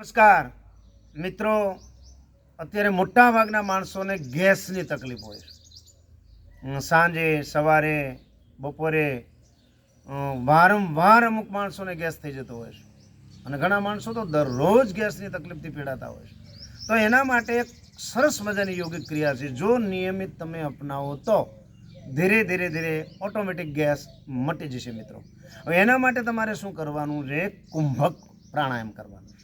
નમસ્કાર. મિત્રો, અત્યારે મોટા ભાગના માણસોને ગેસની તકલીફ હોય સાંજે, સવારે, બપોરે વારંવાર અમુક માણસોને ગેસ થઈ જતો હોય છે. અને ઘણા માણસો તો દરરોજ ગેસની તકલીફથી પીડાતા હોય છે. તો એના માટે એક સરસ મજાની યોગિક ક્રિયા છે. જો નિયમિત તમે અપનાવો તો ધીરે ધીરે ધીરે ઓટોમેટિક ગેસ મટી જશે મિત્રો. હવે એના માટે તમારે શું કરવાનું છે? કુંભક પ્રાણાયામ કરવાનું.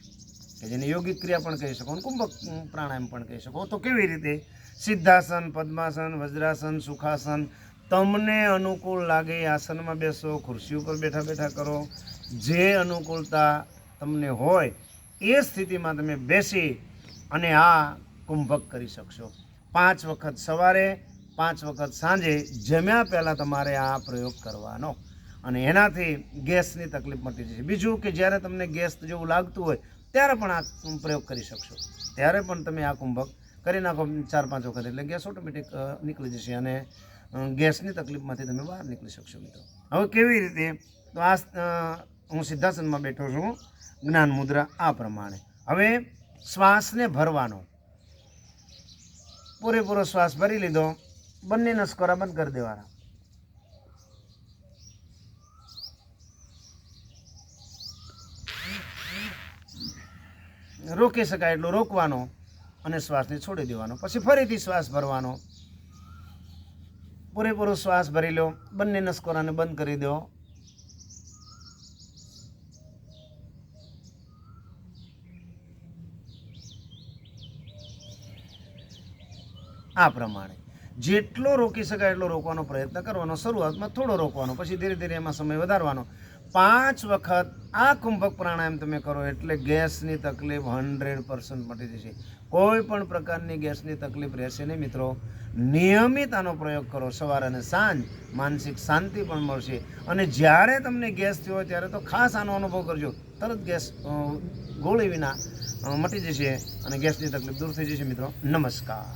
કે જેને યોગિક ક્રિયા પણ કહી શકો કુંભક પ્રાણાયામ પણ કહી શકો. તો કેવી રીતે? સિદ્ધાસન, પદ્માસન, વજ્રાસન, સુખાસન, તમને અનુકૂળ લાગે આસનમાં બેસો, ખુરશી ઉપર બેઠા બેઠા કરો. જે અનુકૂળતા તમને હોય એ સ્થિતિમાં તમે બેસી અને આ કુંભક કરી શકશો. પાંચ વખત સવારે, પાંચ વખત સાંજે જમ્યા પહેલાં તમારે આ પ્રયોગ કરવાનો. અને એનાથી ગેસની તકલીફ મટી જશે. બીજું કે જ્યારે તમને ગેસ જેવું લાગતું હોય ત્યારે પણ આ પ્રયોગ કરી શકશો. ત્યારે પણ તમે આ કુંભક કરી નાખો ચાર પાંચ વખત એટલે ગેસ ઓટોમેટિક નીકળી જશે અને ગેસની તકલીફમાંથી તમે બહાર નીકળી શકશો મિત્રો. હવે કેવી રીતે? તો આ હું સિદ્ધાસનમાં બેઠો છું, જ્ઞાન મુદ્રા આ પ્રમાણે. હવે શ્વાસને ભરવાનો. પૂરેપૂરો શ્વાસ ભરી લીધો બંને નસકોરા બંધ કરી દેવાના. રોકી શકાય એટલો રોકવાનો અને શ્વાસને છોડી દેવાનો. પછી ફરીથી શ્વાસ ભરવાનો. પૂરેપૂરો શ્વાસ ભરી લો. બંને નસકોરાને બંધ કરી દો. આ પ્રમાણે. જેટલો રોકી શકાય એટલો રોકવાનો પ્રયત્ન કરવાનો. શરૂઆતમાં થોડો રોકવાનો. પછી ધીરે ધીરે એમાં સમય વધારવાનો. પાંચ વખત આ કુંભક પ્રાણાયામ તમે કરો એટલે ગેસની તકલીફ હંડ્રેડ પર્સન્ટ મટી જશે. કોઈ પણ પ્રકારની ગેસની તકલીફ રહેશે નહીં મિત્રો. નિયમિત આનો પ્રયોગ કરો. સવાર અને સાંજ માનસિક શાંતિ પણ મળશે. અને જ્યારે તમને ગેસ થયો હોય ત્યારે તો ખાસ આનો અનુભવ કરજો. તરત ગેસ ગોળી વિના મટી જશે અને ગેસની તકલીફ દૂર થઈ જશે મિત્રો. નમસ્કાર.